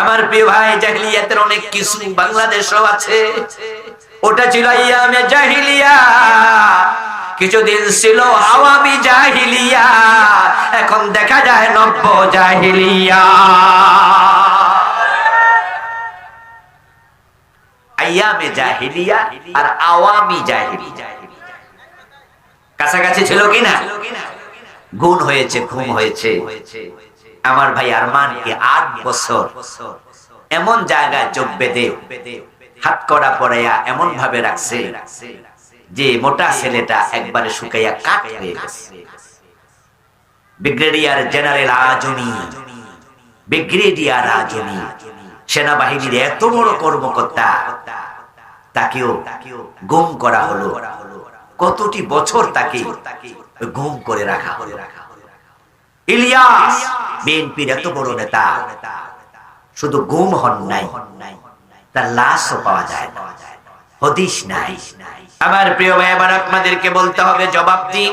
আমার প্রিয় ভাই, জাহিলিয়াতের অনেক কিছু বাংলাদেশও আছে। ওটা ছিল ইয়ামে জাহিলিয়া। কিছুদিন ছিল আওয়ামী জাহিলিয়া। এখন দেখা যায় নব্য জাহিলিয়া। আইয়ামে জাহিলিয়া আর আওয়ামী জাহিলিয়া। কাছাকাছি ছিল কিনা? গুণ হয়েছে, ঘুম হয়েছে। আমার ভাই আরমানকে আট বছর এমন জায়গায় চোখ বেঁধে হাত করা পড়াইয়া এমন ভাবে রাখছে যে মোটা ছেলেটা একবারে শুকাইয়া কাঠ হয়ে গেছে। Brigadier general Azmi, brigadier Azmi, সেনাবাহিনীর এত বড় কর্মকর্তা, তাকেও গুম করা হলো। কতটি বছর তাকে গুম করে রাখা হলো। ইলিয়াস বিএনপির এত বড় নেতা, শুধু গুম হন নাই, তার লাশও পাওয়া যায় হদিস নাই। আমার প্রিয় ভাই আবার আপনাদেরকে বলতে হবে জবাব দিন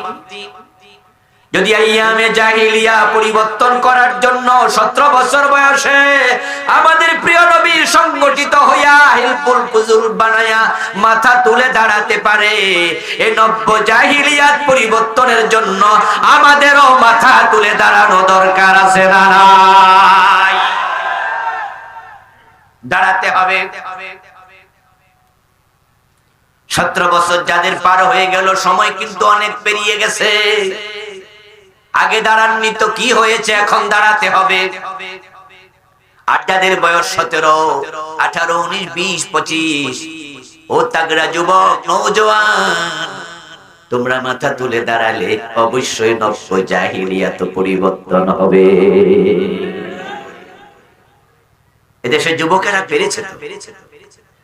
যদি আইয়ামে জাহিলিয়া পরিবর্তন করার জন্য সতেরো বছর বয়সে আমাদের হইয়া হিলপুল বানায়া মাথা তুলে দাঁড়াতে পারে। এই নব্য জাহিলিয়াত পরিবর্তনের জন্য আমাদেরও মাথা তুলে দাঁড়ানো দরকার আছে না দাঁড়াতে হবে। সতেরো বছর যাদের পার হয়ে গেল, সময় কিন্তু অনেক পেরিয়ে গেছে। আগে দাঁড়াননি তো কি হয়েছে, এখন দাঁড়াতে হবে। আর যাদের বয়স সতেরো, আঠারো, উনিশ, বিশ, পঁচিশ। ও তাগড়া যুবক, নৌজওয়ান, তোমরা মাথা তুলে দাঁড়ালে অবশ্যই নব্য জাহিলিয়া তো পরিবর্তন হবে। এদেশের যুবকেরা পেরেছে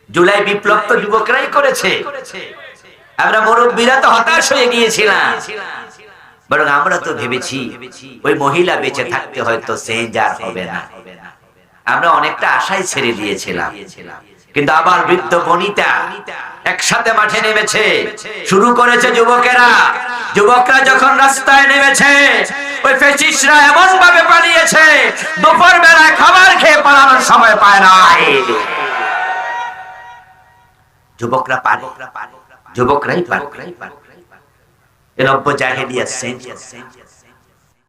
জুলাই বিপ্লব তো যুবকরাই করেছে। আমরা মুরব্বীরা তো হতাশ হয়ে গিয়েছিলাম। বরং আমরা তো ভেবেছি, ওই মহিলা বেঁচে থাকতে হয়তো চেঞ্জ আর হবে না। আমরা অনেকটা আশাই ছেড়ে দিয়েছিলাম। কিন্তু আবার বৃদ্ধ বনিতা একসাথে মাঠে নেমেছে। শুরু করেছে যুবকেরা। যুবকরা যখন রাস্তায় নেমেছে, ওই ফেসিসরা এমন ভাবে পালিয়েছে দুপুর বেলায় খাবার খেয়ে পালানোর সময় পায় নাই। যুবকরা পারে। যুবকরাই পারে। এ নব্য জাহেলিয়া সেঞ্চ